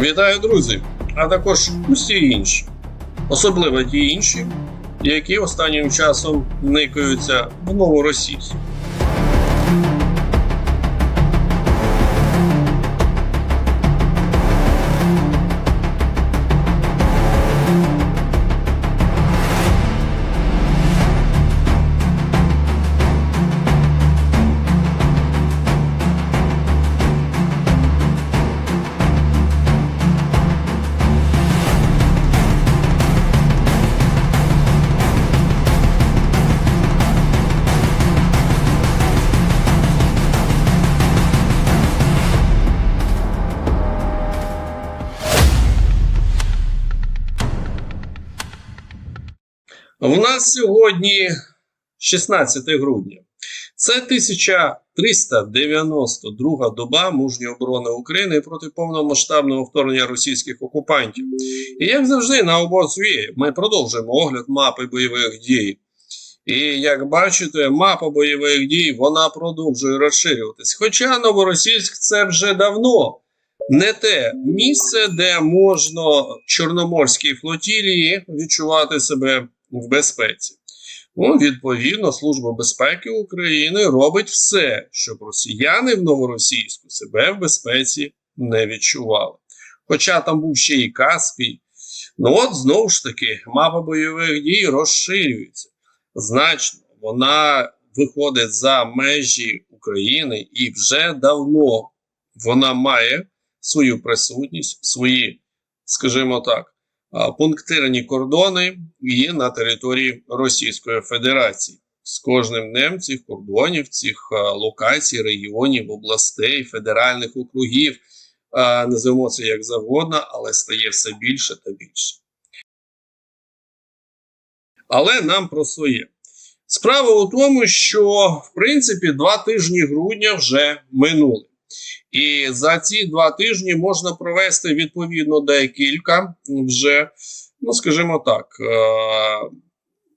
Вітаю, друзі! А також усі інші, особливо ті інші, які останнім часом никаються в новоросійську. У нас сьогодні 16 грудня. Це 1392 доба мужньої оборони України проти повномасштабного вторгнення російських окупантів. І як завжди, на обозві ми продовжуємо огляд мапи бойових дій. І як бачите, мапа бойових дій вона продовжує розширюватись. Хоча Новоросійськ це вже давно не те місце, де можна Чорноморській флотілії відчувати себе в безпеці. Ну, відповідно, Служба безпеки України робить все, щоб росіяни в Новоросійську себе в безпеці не відчували. Хоча там був ще і Каспій. Ну от знову ж таки, мапа бойових дій розширюється значно. Вона виходить за межі України і вже давно вона має свою присутність, свої, скажімо так, пунктирні кордони і на території Російської Федерації. З кожним днем цих кордонів, цих локацій, регіонів, областей, федеральних округів, називаємо це як завгодно, але стає все більше та більше. Але нам про своє. Справа у тому, що в принципі два тижні грудня вже минули. І за ці два тижні можна провести відповідно декілька вже, ну скажімо так, е-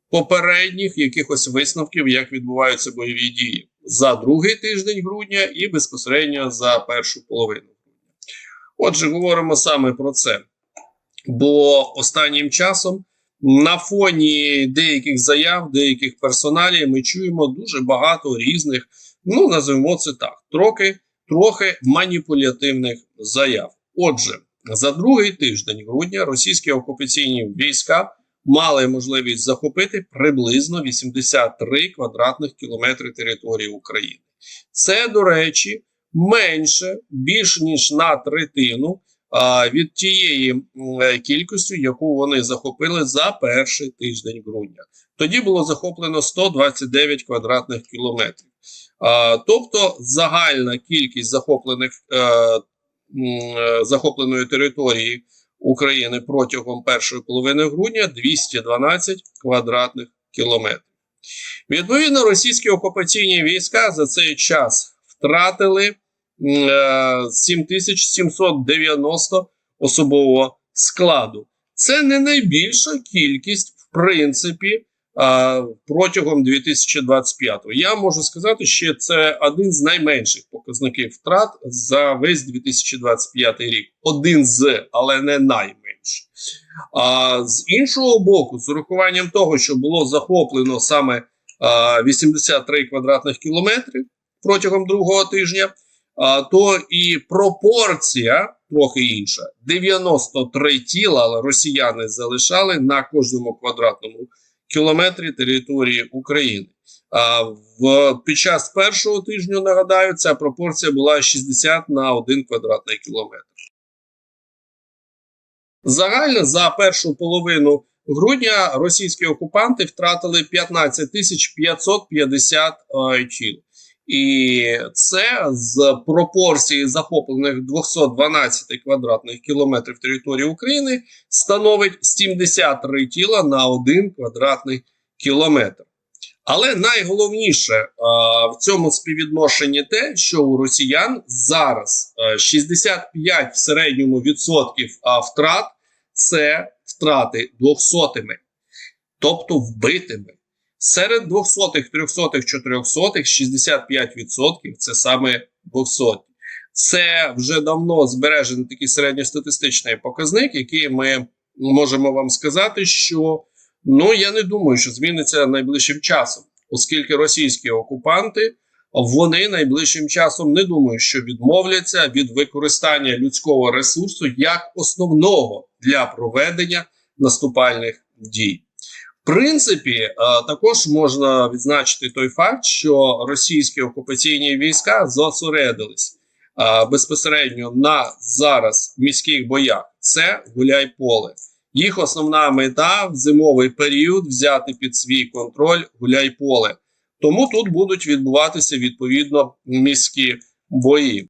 попередніх якихось висновків, як відбуваються бойові дії за другий тиждень грудня і безпосередньо за першу половину грудня. Отже, говоримо саме про це. Бо останнім часом на фоні деяких заяв, деяких персоналів ми чуємо дуже багато різних, ну називаємо це так, трохи трохи маніпулятивних заяв. Отже, за другий тиждень грудня російські окупаційні війська мали можливість захопити приблизно 83 квадратних кілометри території України. Це, до речі, менше більш ніж на третину а, від тієї кількості, яку вони захопили за перший тиждень грудня. Тоді було захоплено 129 квадратних кілометрів. А, тобто загальна кількість захоплених е, е, захопленої території України протягом першої половини грудня 212 квадратних кілометрів. Відповідно, російські окупаційні війська за цей час втратили м, е, 7790 особового складу. Це не найбільша кількість, в принципі, протягом 2025-го. Я можу сказати, що це один з найменших показників втрат за весь 2025 рік. Один з, але не найменший. А з іншого боку, з урахуванням того, що було захоплено саме а, 83 квадратних кілометри протягом другого тижня, то і пропорція трохи інша: 93 тіла, але росіяни залишали на кожному квадратному кілометрі території України. А в під час першого тижня нагадаю, ця пропорція була 60 на 1 квадратний кілометр. Загально за першу половину грудня російські окупанти втратили 15 тисяч 550 е, тіл. І це з пропорції захоплених 212 квадратних кілометрів території України становить 73 тіла на 1 квадратний кілометр. Але найголовніше а, в цьому співвідношенні те, що у росіян зараз а, 65 в середньому відсотків втрат це втрати двохсотими, тобто вбитими. Серед 200, 300, 400 65% це саме 200. Це вже давно збережений такий середньостатистичний показник, який ми можемо вам сказати, що ну я не думаю, що зміниться найближчим часом, оскільки російські окупанти вони найближчим часом не думаю, що відмовляться від використання людського ресурсу як основного для проведення наступальних дій. Принципі, е, також можна відзначити той факт, що російські окупаційні війська зосередились е, безпосередньо на зараз міських боях. Це гуляй-поле. Їх основна мета в зимовий період взяти під свій контроль гуляй-поле. Тому тут будуть відбуватися відповідно міські бої.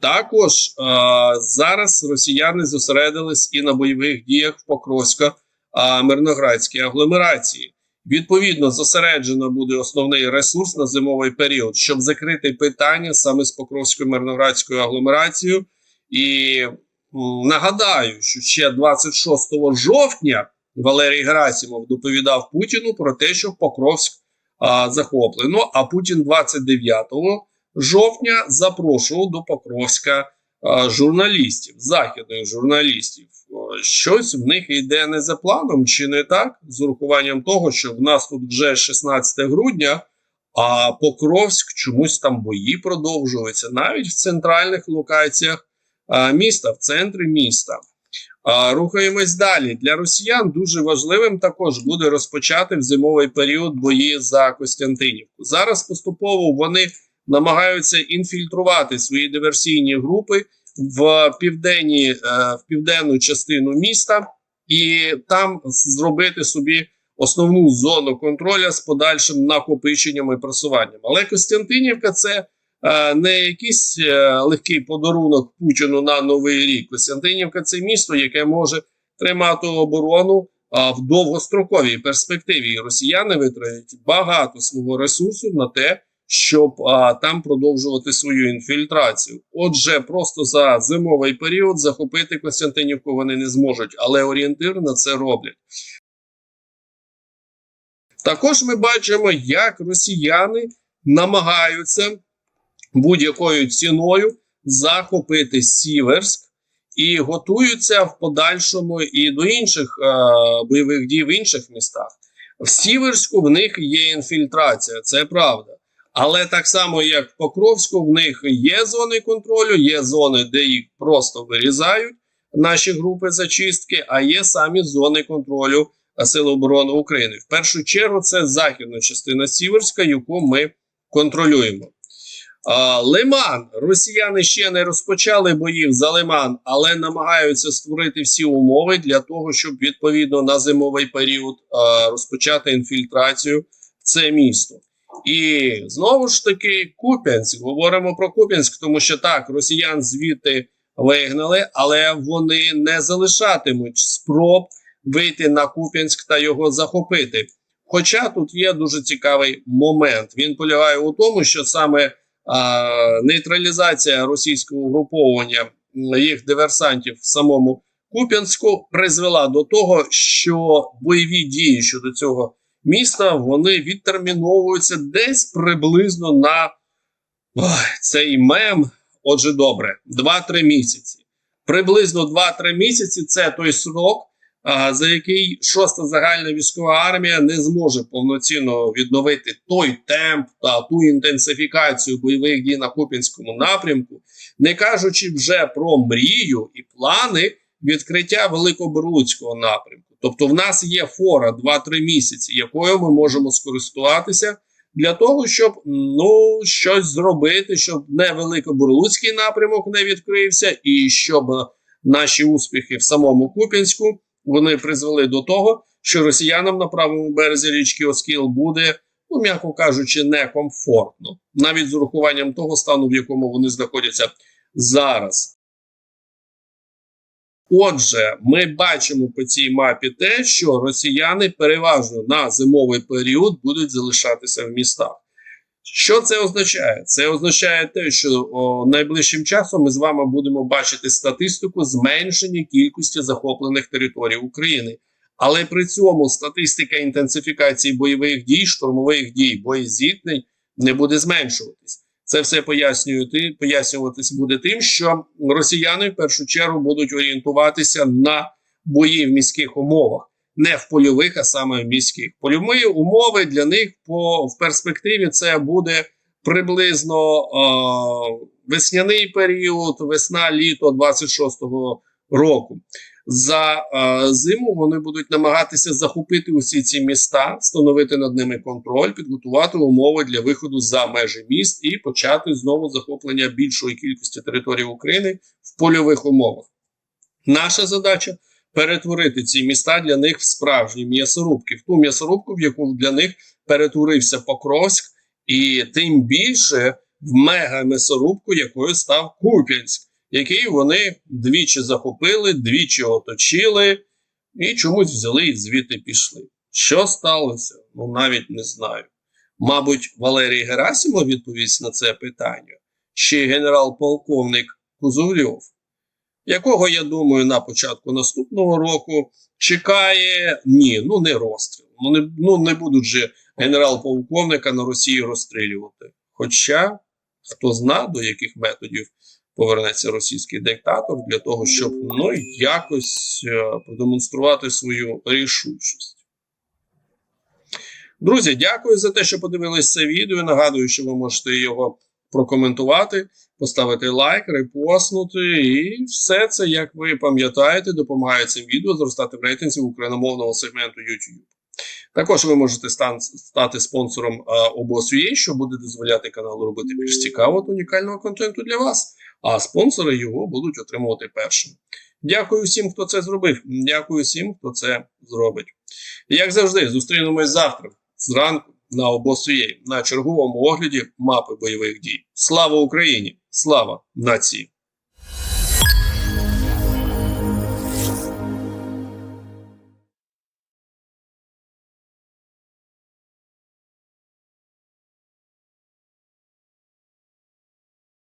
Також е, зараз росіяни зосередились і на бойових діях в Покровсько-Мирноградській агломерації. Відповідно, зосереджено буде основний ресурс на зимовий період, щоб закрити питання саме з Покровською мирноградською агломерацією. І нагадаю, що ще 26 жовтня Валерій Герасимов доповідав Путіну про те, що Покровськ а, захоплено. А Путін 29 жовтня запрошував до Покровська а, журналістів, західних журналістів. Щось в них йде не за планом, чи не так, з урахуванням того, що в нас тут вже 16 грудня, а Покровськ чомусь там бої продовжуються навіть в центральних локаціях міста, в центрі міста. Рухаємось далі. Для росіян дуже важливим також буде розпочати в зимовий період бої за Костянтинівку. Зараз поступово вони намагаються інфільтрувати свої диверсійні групи в південні, е, в південну частину міста і там зробити собі основну зону контролю з подальшим накопиченням і просуванням. Але Костянтинівка це е, не якийсь е, легкий подарунок Путіну на новий рік. Костянтинівка це місто, яке може тримати оборону в довгостроковій перспективі. Росіяни витратять багато свого ресурсу на те, щоб а, там продовжувати свою інфільтрацію. Отже, просто за зимовий період захопити Костянтинівку вони не зможуть, але орієнтир на це роблять. Також ми бачимо, як росіяни намагаються будь-якою ціною захопити Сіверськ і готуються в подальшому і до інших е, бойових дій в інших містах. В Сіверську в них є інфільтрація, це правда. Але так само, як в Покровську, в них є зони контролю, є зони, де їх просто вирізають наші групи зачистки, а є самі зони контролю Сил оборони України. В першу чергу це західна частина Сіверська, яку ми контролюємо. Лиман. Росіяни ще не розпочали боїв за Лиман, але намагаються створити всі умови для того, щоб відповідно на зимовий період розпочати інфільтрацію в це місто. І знову ж таки, Куп'янськ. Говоримо про Куп'янськ, тому що так, росіян звідти вигнали, але вони не залишатимуть спроб вийти на Куп'янськ та його захопити. Хоча тут є дуже цікавий момент. Він полягає у тому, що саме а, нейтралізація російського угруповання їх диверсантів в самому Куп'янську призвела до того, що бойові дії щодо цього міста вони відтерміновуються десь приблизно на ой, цей мем. Отже, добре, 2-3 місяці. Приблизно 2-3 місяці це той срок, за який шоста загальна військова армія не зможе повноцінно відновити той темп та ту інтенсифікацію бойових дій на Купінському напрямку, не кажучи вже про мрію і плани відкриття Великоберлуцького напрямку. Тобто, в нас є фора 2-3 місяці, якою ми можемо скористуватися для того, щоб ну щось зробити, щоб не Великоберлуцький напрямок не відкрився, і щоб наші успіхи в самому Куп'янську вони призвели до того, що росіянам на правому березі річки Оскіл буде, ну м'яко кажучи, некомфортно, навіть з урахуванням того стану, в якому вони знаходяться зараз. Отже, ми бачимо по цій мапі те, що росіяни переважно на зимовий період будуть залишатися в містах. Що це означає? Це означає те, що о, найближчим часом ми з вами будемо бачити статистику зменшення кількості захоплених територій України. Але при цьому статистика інтенсифікації бойових дій, штурмових дій, боєзіткнень не буде зменшуватись. Це все пояснювати, пояснюватися буде тим, що росіяни в першу чергу будуть орієнтуватися на бої в міських умовах, не в польових, а саме в міських. Польові умови для них по в перспективі це буде приблизно е, весняний період, весна, літо 26-го року. За е, зиму вони будуть намагатися захопити усі ці міста, встановити над ними контроль, підготувати умови для виходу за межі міст і почати знову захоплення більшої кількості території України в польових умовах. Наша задача перетворити ці міста для них в справжні м'ясорубки, в ту м'ясорубку, в яку для них перетворився Покровськ, і тим більше в мега-м'ясорубку, якою став Куп'янськ який вони двічі захопили, двічі оточили і чомусь взяли і звідти пішли. Що сталося? Ну навіть не знаю. Мабуть, Валерій Герасимов відповість на це питання, чи генерал-полковник Кузовльов, якого, я думаю, на початку наступного року чекає ні, ну не розстріл. Ну не, ну, не будуть же генерал-полковника на Росії розстрілювати. Хоча хто зна, до яких методів повернеться російський диктатор для того, щоб ну якось е, продемонструвати свою рішучість. Друзі, дякую за те, що подивились це відео. Нагадую, що ви можете його прокоментувати, поставити лайк, репостнути, і все це, як ви пам'ятаєте, допомагає цим відео зростати в рейтинзі україномовного сегменту YouTube. Також ви можете стати спонсором обосу.ua, що буде дозволяти каналу робити більш цікавого та унікального контенту для вас а спонсори його будуть отримувати першим. Дякую всім, хто це зробив. Дякую всім, хто це зробить. Як завжди, зустрінемось завтра зранку на обосує на черговому огляді мапи бойових дій. Слава Україні! Слава нації!